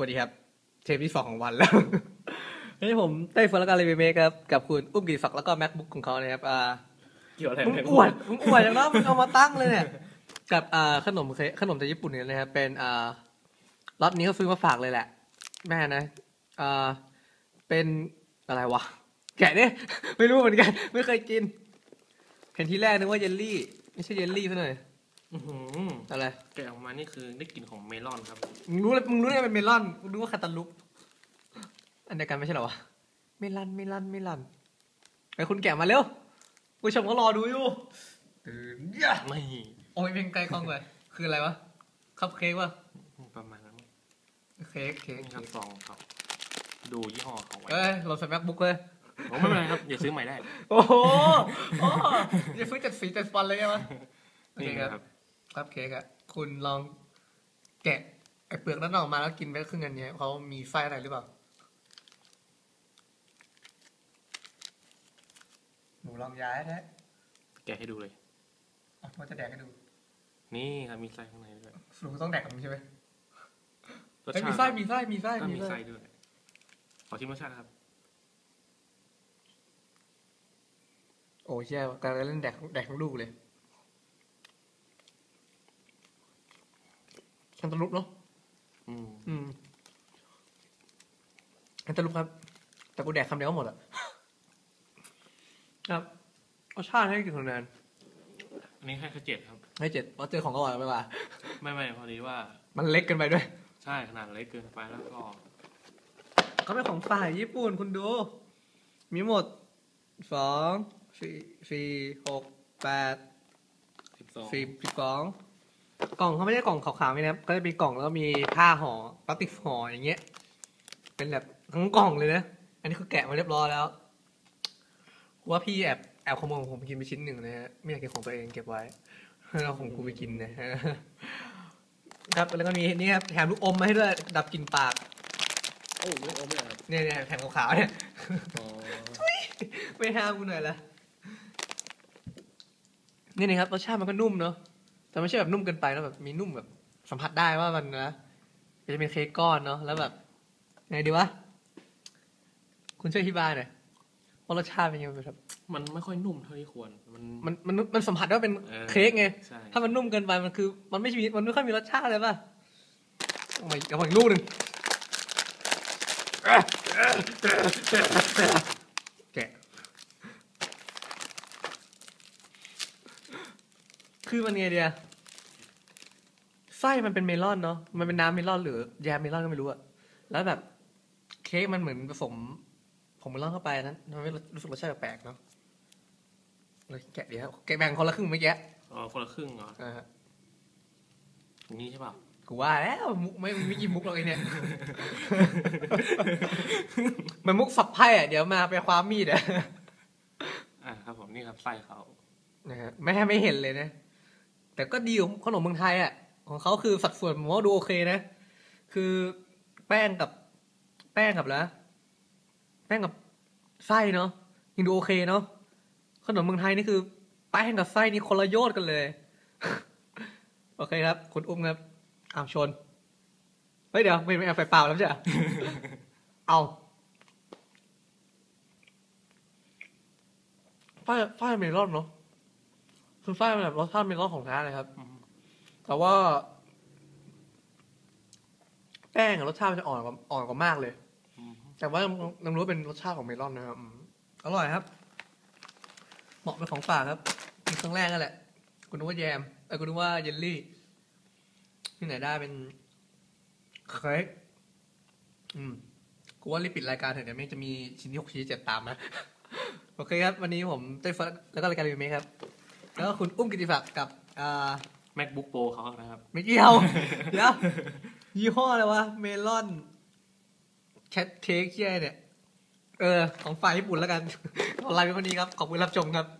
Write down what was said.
สวัสดีครับ เทปที่สองของวันแล้ววันนี้ผมเต้ยเฟิร์นและการรีวิวเมคครับ กับคุณอุ้มกิติศักดิ์แล้วก็ macbook ของเขานะครับอ่าเกี่ยวอะไรมึงอวดมึงอวดอย่างนั้นมึงเอามาตั้งเลยเนี่ย กับอ่าขนมเค้กขนมจากญี่ปุ่นเนี่ยนะครับ เป็นอ่ารอบนี้เขาซื้อมาฝากเลยแหละ แม่นะอ่าเป็นอะไรวะ แกะเนี่ยไม่รู้เหมือนกัน ไม่เคยกิน เห็นทีแรกนึกว่าเยลลี่ ไม่ใช่เยลลี่ซะหน่อย อื้อหืออะไรแกะออกมานี่คือได้กลิ่นของเมลอนครับ มึงรู้เลยมึงรู้เลยเป็นเมลอนมึงรู้ว่าคาตาลุกอันเดียวกันไม่ใช่เหรอวะเมลอนเมลอนเมลอนไปคุณแกะมาเร็วผู้ชมก็รอดูอยู่ตื่นยะไม่โอ้ยเพลงไกลกล้องเลยคืออะไรวะคัพเค้กวะประมาณนั้นเค้กเค้กนี่ครับซองครับ ดูยี่ห้อเขาไว้เอ้ยเราใส่แม็กบุ๊กเลยโอ้ไม่เป็นไรครับอย่าซื้อใหม่ได้ โอ้โหโอ้ยซื้อจัดสีจัดฟันเลยใช่ไหมโอนี่เคครับ ครับคัพเค้กอะคุณลองแกะไอ้เปลือกนั้นออกมาแล้วกินไปครึ่งอันเนี้ยเขามีไส้อะไรหรือเปล่าหนูลองย้ายแท้แกะให้ดูเลย อะว่าจะแดกให้ดู นี่ครับมีไส้ข้างในด้วยสรุปต้องแดกกับมึงใช่ไหมรสเอ้ยชามีติไส้มีไส้มีไส้ก็มีมีไส้ไส้ด้วย ขอชิมรสชาติครับ โอ้ยแย่การเล่นแดกแดกทั้งลูกเลย แคนตาลูปเนาะอืมอืมแคนตาลูปครับ แต่กูแดกคำเดียวก็หมดอะครับรสชาติให้กี่คะแนนอันนี้ให้แค่เจ็ดครับ ให้เจ็ดเพราะเจอของอร่อยไปว่าไม่ไม่พอดีว่า มันเล็กเกินไปด้วย ใช่ขนาดเล็กเกินไปแล้วก็ เขาเป็นของฝ่ายญี่ปุ่นคุณดู มีหมดสองสี่สี่หกแปดสิบสอง สิบสิบสอง กล่องเขาไม่ได้กล่องขาวๆนี่นะครับก็จะเป็นกล่องแล้วก็มีผ้าห่อพลาสติกห่ออย่างเงี้ย เป็นแบบทั้งกล่องเลยนะ อันนี้คือแกะมาเรียบร้อยแล้ว ว่าพี่แอบแอบขโมยของผมกินไปชิ้นหนึ่งนะฮะไม่อยากกินของตัวเองเก็บไว้เอาของกูไปกินนะฮะครับแล้วก็มีนี่ครับแถมลูกอมมาให้ด้วยดับกลิ่นปากโอ้ไม่โอ้ไม่ครับเนี่ยเนี่ยแถมขาวๆเนี่ยอ๋อไม่ห้ามกูหน่อยละนี่นะครับรสชาติมันก็นุ่มเนาะ แต่ไม่ใช่แบบนุ่มเกินไปนะแบบมีนุ่มแบบสัมผัสได้ว่ามันนะจะเป็นเค้กก้อนเนาะแล้วแบบไงดีวะคุณช่วยอธิบายหน่อยว่ารสชาติเป็นยังไงแบบมันไม่ค่อยนุ่มเท่าที่ควร มันมันมันมันสัมผัสได้ว่าเป็นเออเค้กไงใช่ถ้ามันนุ่มเกินไปมันคือ มันไม่มีมันไม่ค่อยมีรสชาติเลยป่ะเอามาอีกเอามาอีกลูกหนึ่งแกะ คือมันไงเดียไส้มันเป็นเมลอนเนาะมันเป็นน้ำเมลอนหรือแยมเมลอนก็ไม่รู้อะแล้วแบบเค้กมันเหมือนผสมผงเมลอนเข้าไปนั้นทำให้รู้สึกรสชาติแปลกๆเนาะเลยแกะเดียวแกะแบ่งคนละครึ่งเมื่อกี้อ๋อคนละครึ่งเหรออ่าฮะอย่างนี้ใช่ป่ะกูว่าแล้วมุกไม่ไม่กี่มุกหรอกไอเนี่ยมันมุกสับไพ่อะเดี๋ยวมาไปคว้ามีดอะอ่าครับผมนี่ครับไส้เขานะฮะไม่ให้ไม่เห็นเลยนะ แต่ก็ดีของขนมเมืองไทยอะ ของเขาคือสัดส่วนผมว่าดูโอเคนะ คือแป้งกับ แป้งกับแล้วแป้งกับไส้เนาะยังดูโอเคเนาะขนมเมืองไทยนี่คือแป้งกับไส้นี่คนละโยชน์กันเลย โอเคครับ คุณอุ้มครับอ้าวชนเฮ้ยเดี๋ยวไม่ไม่เอาไฟเปล่าแล้วใช่เอาไส้ไส้เมลอนเนาะ คือไส้มันแบบรสชาติเมลอนของแท้เลยครับอืมแต่ว่า แป้งอะรสชาติมันจะอ่อนกว่าอ่อนกว่ามากเลยอืมแต่ว่าน้ำรู้ว่าเป็นรสชาติของเมลอนนะครับอืมอร่อยครับ เหมาะเป็นของฝากครับกินครั้งแรกนั่นแหละคุณนึกว่าแยมเออคุณนึกว่าเยลลี่ที่ไหนได้เป็นเค้กอืมกูว่ารีบปิดรายการเถอะเดี๋ยวไม่งจะมีชิ้นที่หกชิ้นที่เจ็ดตามนะโอเคครับ วันนี้ผมเต้ยเฟิร์สแล้วก็รายการรีวิวเมคครับ แล้วก็คุณอุ้มกิติศักดิ์กับอ่า MacBook Pro เขานะครับ ไม่เกี่ยว เดี๋ยวยี่ห้ออะไรวะ เมลอนแคทเค้กเชี่ยเนี่ย เออ ของฝ่ายญี่ปุ่นแล้วกันขอไลน์เป็นคนนี้ครับ ขอบคุณรับชมครับ